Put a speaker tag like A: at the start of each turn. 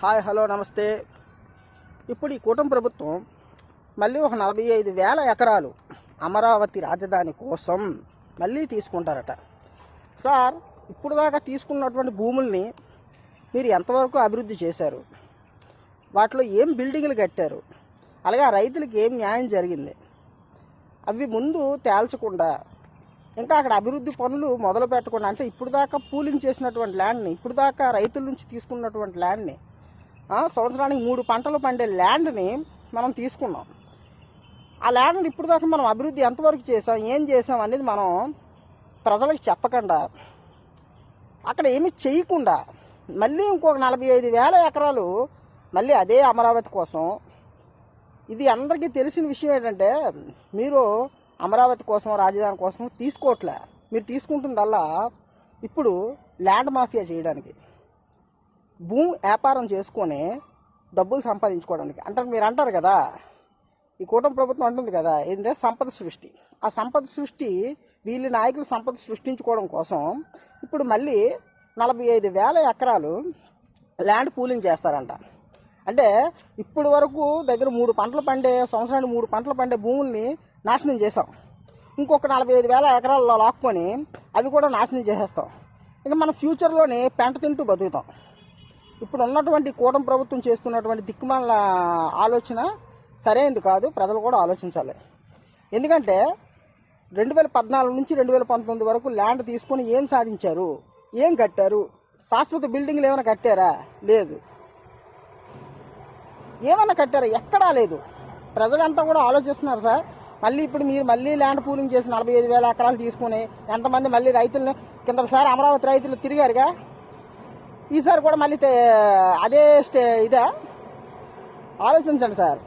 A: Hi hello నమస్తే. ఇప్పుడు ఈ కూటమి ప్రభుత్వం మళ్ళీ ఒక నలభై ఐదు వేల ఎకరాలు అమరావతి రాజధాని కోసం మళ్ళీ తీసుకుంటారట. సార్ ఇప్పుడు దాకా తీసుకున్నటువంటి భూముల్ని మీరు ఎంతవరకు అభివృద్ధి చేశారు? వాటిలో ఏం బిల్డింగ్లు కట్టారు? అలాగే ఆ రైతులకి ఏం న్యాయం జరిగింది? అవి ముందు తేల్చకుండా ఇంకా అక్కడ అభివృద్ధి పనులు మొదలు పెట్టకుండా అంటే ఇప్పుడు దాకా పూలింగ్ చేసినటువంటి ల్యాండ్ని ఇప్పుడు దాకా రైతుల నుంచి తీసుకున్నటువంటి ల్యాండ్ని సంవత్సరానికి మూడు పంటలు పండే ల్యాండ్ని మనం తీసుకున్నాం. ఆ ల్యాండ్ని ఇప్పుడు దాకా మనం అభివృద్ధి ఎంతవరకు చేసాం ఏం చేసాం అనేది మనం ప్రజలకు చెప్పకుండా అక్కడ ఏమి చేయకుండా మళ్ళీ ఇంకొక నలభై ఐదు వేల ఎకరాలు మళ్ళీ అదే అమరావతి కోసం. ఇది అందరికీ తెలిసిన విషయం ఏంటంటే మీరు అమరావతి కోసం రాజధాని కోసం తీసుకోవట్లే. మీరు తీసుకుంటుందల్లా ఇప్పుడు ల్యాండ్ మాఫియా చేయడానికి. భూమి వ్యాపారం చేసుకొని డబ్బులు సంపాదించుకోవడానికి. అంటే మీరు అంటారు కదా ఈ కూటమి ప్రభుత్వం అంటుంది కదా ఏంటంటే సంపద సృష్టి. ఆ సంపద సృష్టి వీళ్ళ నాయకులు సంపద సృష్టించుకోవడం కోసం ఇప్పుడు మళ్ళీ నలభై ఐదు వేల ఎకరాలు ల్యాండ్ పూలింగ్ చేస్తారంట. అంటే ఇప్పుడు వరకు దగ్గర మూడు పంటలు పండే సంవత్సరానికి మూడు పంటలు పండే భూముల్ని నాశనం చేసాం ఇంకొక నలభై ఐదు వేల ఎకరాల్లో లాక్కొని అవి కూడా నాశనం చేసేస్తాం. ఇంకా మన ఫ్యూచర్లోనే పెంట తింటూ బతుకుతాం. ఇప్పుడు ఉన్నటువంటి కూటమి ప్రభుత్వం చేస్తున్నటువంటి దిక్కుమాల ఆలోచన సరైనది కాదు ప్రజలు కూడా ఆలోచించాలి. ఎందుకంటే రెండు వేల పద్నాలుగు నుంచి రెండు వేల పంతొమ్మిది వరకు ల్యాండ్ తీసుకొని ఏం సాధించారు? ఏం కట్టారు? శాశ్వత బిల్డింగ్లు ఏమైనా కట్టారా? లేదు. ఏమైనా కట్టారా? ఎక్కడా లేదు. ప్రజలంతా కూడా ఆలోచిస్తున్నారు సార్. మళ్ళీ ఇప్పుడు మీరు మళ్ళీ ల్యాండ్ పూలింగ్ చేసి నలభై ఐదు వేల ఎకరాలు తీసుకుని ఎంతమంది మళ్ళీ రైతులను కిందసారి అమరావతి రైతులు తిరిగారుగా? ఈసారి కూడా మళ్ళీ అదే స్టే ఇదా? ఆలోచించండి సార్.